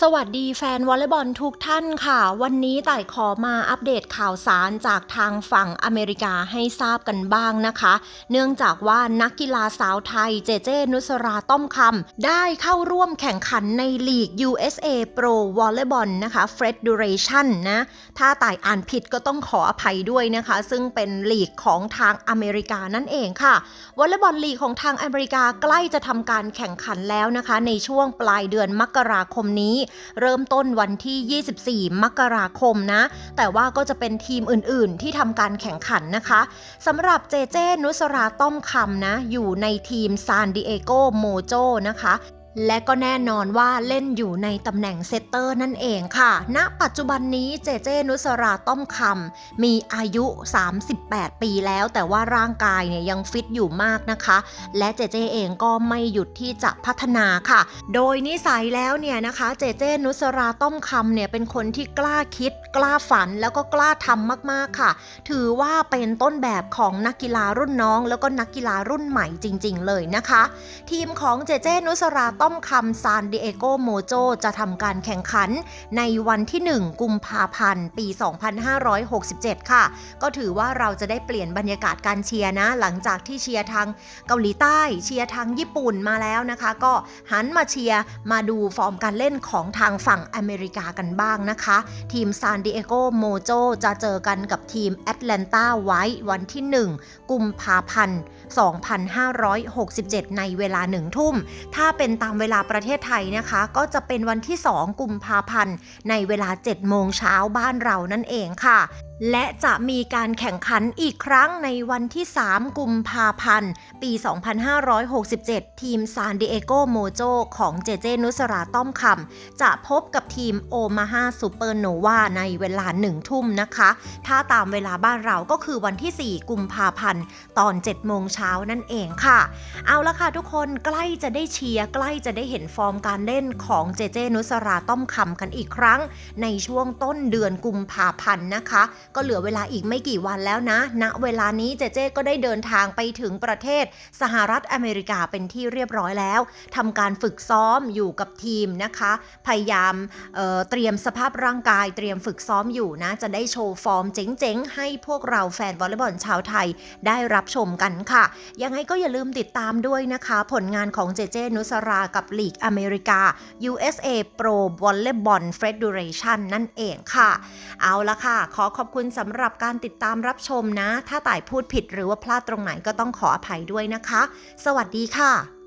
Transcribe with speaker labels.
Speaker 1: สวัสดีแฟนวอลเลย์บอลทุกท่านค่ะ วันนี้ต่ายขอมาอัปเดตข่าวสารจากทางฝั่งอเมริกาให้ทราบกันบ้างนะคะ เนื่องจากว่านักกีฬาสาวไทยเจเจนุสราต้อมคำได้เข้าร่วมแข่งขันในลีก USA Pro Volleyball นะคะ Federation นะ ถ้าต่ายอ่านผิดก็ต้องขออภัยด้วยนะคะ ซึ่งเป็นลีกของทางอเมริกานั่นเองค่ะวอลเลย์บอลลีกของทางอเมริกาใกล้จะทำการแข่งขันแล้วนะคะ ในช่วงปลายเดือนมกราคมนี้เริ่มต้นวันที่ 24 มกราคมนะ แต่ว่าก็จะเป็นทีมอื่นๆ ที่ทำการแข่งขันนะคะสำหรับเจเจนุสราต้อมคำนะ อยู่ในทีมซานดิเอโกโมโจนะคะ และก็แน่นอนว่าเล่นอยู่ในตำแหน่งเซตเตอร์นั่นเองค่ะ ณ ปัจจุบันนี้เจเจนุสราต้อมคำมีอายุ 38 ปีแล้ว แต่ว่าร่างกายเนี่ยยังฟิตอยู่มากนะคะ และเจเจเองก็ไม่หยุดที่จะพัฒนาค่ะ โดยนิสัยแล้วเนี่ยนะคะเจเจนุสราต้อมคำเนี่ยเป็นคนที่กล้าคิด กล้าฝันแล้วก็กล้าทำมากๆค่ะ ถือว่าเป็นต้นแบบของนักกีฬารุ่นน้อง แล้วก็นักกีฬารุ่นใหม่จริง ๆ เลยนะคะ ทีมของเจเจนุสราต้อมคำซานดิเอโกโมโจจะทำการแข่งขันในวันที่ 1 กุมภาพันธ์ ปี 2567 ค่ะ ก็ถือว่าเราจะได้เปลี่ยนบรรยากาศการเชียร์นะ หลังจากที่เชียร์ทางเกาหลีใต้เชียร์ทางญี่ปุ่นมาแล้วนะคะ ก็หันมาเชียร์มาดูฟอร์มการเล่นของทางฝั่งอเมริกากันบ้างนะคะ ทีมซานดิเอโกโมโจจะเจอกันกับทีมแอตแลนตาไว้วันที่ 1 กุมภาพันธ์ 2567 ในเวลาหนึ่งทุ่ม ถ้าเป็นตามเวลาประเทศไทยนะคะ ก็จะเป็นวันที่ 2 กุมภาพันธ์ ในเวลา 7 โมงเช้าบ้านเรานั่นเองค่ะ และจะมีการแข่งขันอีกครั้งในวันที่ 3 กุมภาพันธ์ ปี 2567 ทีมซานดิเอโกโมโจของเจเจนุสราต้อมคำจะพบกับทีมโอมาฮาซูเปอร์โนวาในเวลา1ทุ่มนะคะ ถ้าตามเวลาบ้านเราก็คือวันที่ 4 กุมภาพันธ์ ตอน 7 โมงเช้านั่นเองค่ะ เอาละค่ะทุกคนใกล้จะได้เชียร์ใกล้จะได้เห็นฟอร์มการเล่นของเจเจนุสราต้อมคำกันอีกครั้ง ในช่วงต้นเดือนกุมภาพันธ์นะคะก็เหลือเวลาอีกไม่กี่วันแล้วนะ ณ เวลานี้เจเจก็ได้เดินทางไปถึงประเทศสหรัฐอเมริกาเป็นที่เรียบร้อยแล้วทำการฝึกซ้อมอยู่กับทีมนะคะ พยายามเเตรียมสภาพร่างกายเตรียมฝึกซ้อมอยู่นะ จะได้โชว์ฟอร์มเจ๋งๆ ให้พวกเราแฟนวอลเลย์บอลชาวไทยได้รับชมกันค่ะ ยังไงก็อย่าลืมติดตามด้วยนะคะ ผลงานของเจเจนุสรากับลีกอเมริกา USA Pro Volleyball Federation นั่นเองค่ะ เอาละค่ะ ขอขอบคุณคุณสำหรับการติดตามรับชมนะ ถ้าต่ายพูดผิดหรือว่าพลาดตรงไหนก็ต้องขออภัยด้วยนะคะ สวัสดีค่ะ